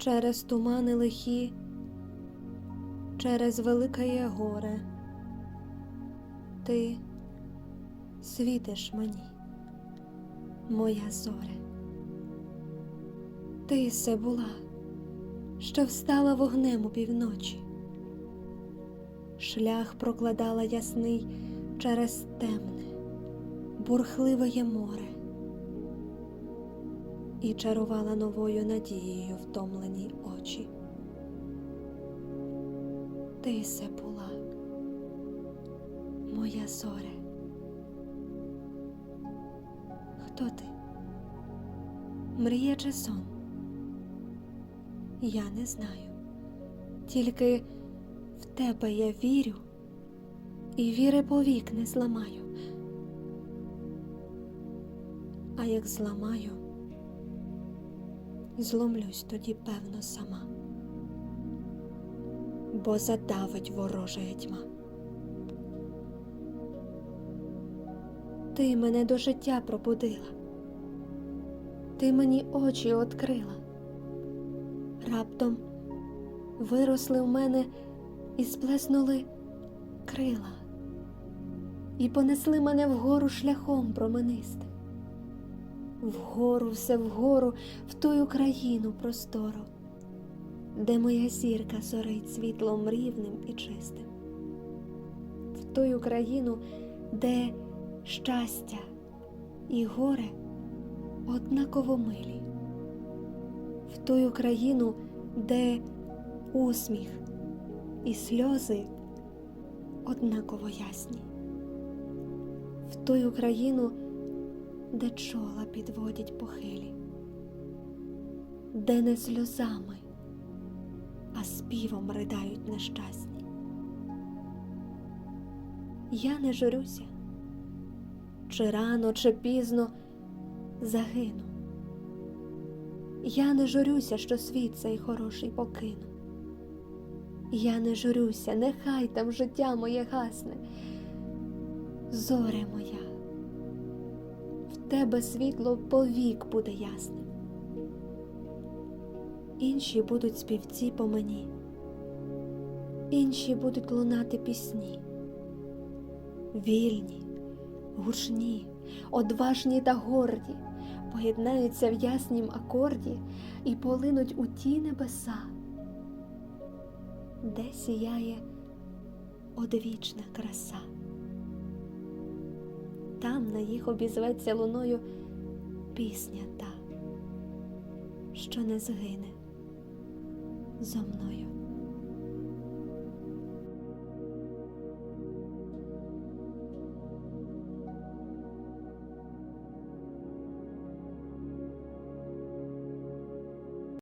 через тумани лихі, через великає горе. Ти світиш мені, моя зоре. Ти се була, що встала вогнем у півночі, шлях прокладала ясний через темне, бурхливе море і чарувала новою надією втомлені очі. Ти се була, моя зоре. Хто ти? Мрія чи сон? Я не знаю. Тільки в тебе я вірю і віри повік не зламаю. А як зламаю, зломлюсь тоді, певно, сама, бо задавить ворожая тьма. Ти мене до життя пробудила, ти мені очі відкрила. Раптом виросли в мене і сплеснули крила, і понесли мене вгору шляхом променистим вгору, все вгору, в тую країну простору, де моя зірка зорить світлом рівним і чистим, в тую країну, де щастя і горе однаково милі, в тую країну, де усміх і сльози однаково ясні, в тую країну де чола підводять похилі, де не сльозами, а співом ридають нещасні. Я не журюся, чи рано, чи пізно загину. Я не журюся, що світ цей хороший покину. Я не журюся, нехай там життя моє гасне, зоре моя тебе світло повік буде ясним. Інші будуть співці по мені, інші будуть лунати пісні, вільні, гучні, одважні та горді, поєднаються в яснім акорді і полинуть у ті небеса, де сіяє одвічна краса там на їх обізветься луною пісня та, що не згине зо мною.